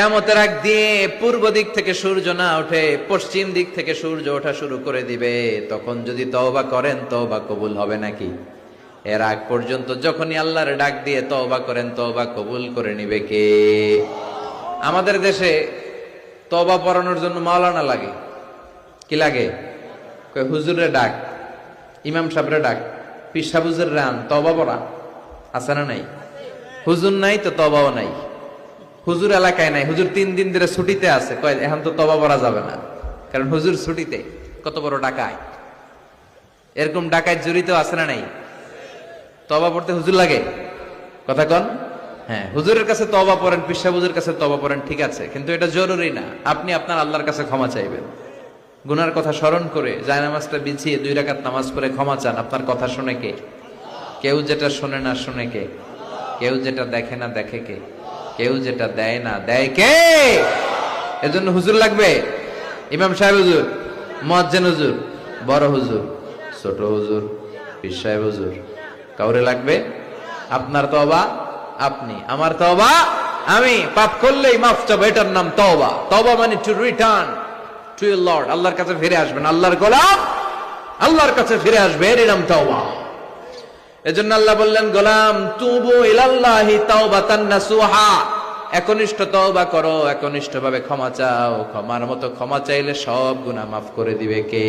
কেমতের আগ দিয়ে পূর্ব দিক থেকে সূর্য না ওঠে, পশ্চিম দিক থেকে সূর্য ওঠা শুরু করে দিবে। তখন যদি তওবা করেন, তওবা কবুল হবে নাকি? এর আগ পর্যন্ত যখনই আল্লাহর ডাক দিয়ে তওবা করেন, তওবা কবুল করে নিবে কে? আমাদের দেশে তওবা পড়ানোর জন্য মাওলানা লাগে। কি লাগে? হুজুরে ডাক, ইমাম সাহেবরে ডাক পিসা হুজুর রান তবা পড়া, আছে না নাই? হুজুর নাই তো তবাও নাই। হুজুর এলাকায় নাই। হুজুর তিন দিন ধরে ছুটিতে আছে। কয়, এখন তো তবা পড়া যাবে না। কারণ হুজুর ছুটিতে। কত বড় ডাকায়। এরকম ডাকায় জড়িত আছে না নাই? তবা পড়তে হুজুর লাগে? কথা কন? হ্যাঁ হুজুরের কাছে তবা পড়েন, পিসা হুজুর কাছে তবা পড়েন, ঠিক আছে। কিন্তু এটা জরুরি না। আপনি আপনার আল্লাহর কাছে ক্ষমা চাইবেন। গুনার কথা স্মরণ করে জায়নামাজটা বিছিয়ে দুই রাকাত নামাজ পড়ে ক্ষমা চান। আপনার কথা শুনে কে? কেউ যেটা শোনে না শুনে কে? কেউ যেটা দেখে না দেখে কে? কেউ যেটা দেয় না, দেয় কে? এজন্য হুজুর লাগবে? ইমাম সাহেব হুজুর মজ্জেন হুজুর, বড় হুজুর, ছোট হুজুর, পীর সাহেব হুজুর, কাউরে লাগবে? আপনার তবা আপনি, আমার তবা আমি, পাপ করলেই মাফ চাবো, এটার নাম তবা তবা মানে to return to your lord আল্লাহর কাছে ফিরে আসবেন, আল্লাহর গোলাম আল্লাহর কাছে ফিরে আসবে, এরই নাম তওবা। এজন্য আল্লাহ বললেন, গোলাম, তুবু ইলাল্লাহি তাওবাতান নাসুহা। একনিষ্ঠ তওবা করো একনিষ্ঠ ভাবে ক্ষমা চাও। ক্ষমার মতো ক্ষমা চাইলে সব গুনাহ মাফ করে দিবে কে?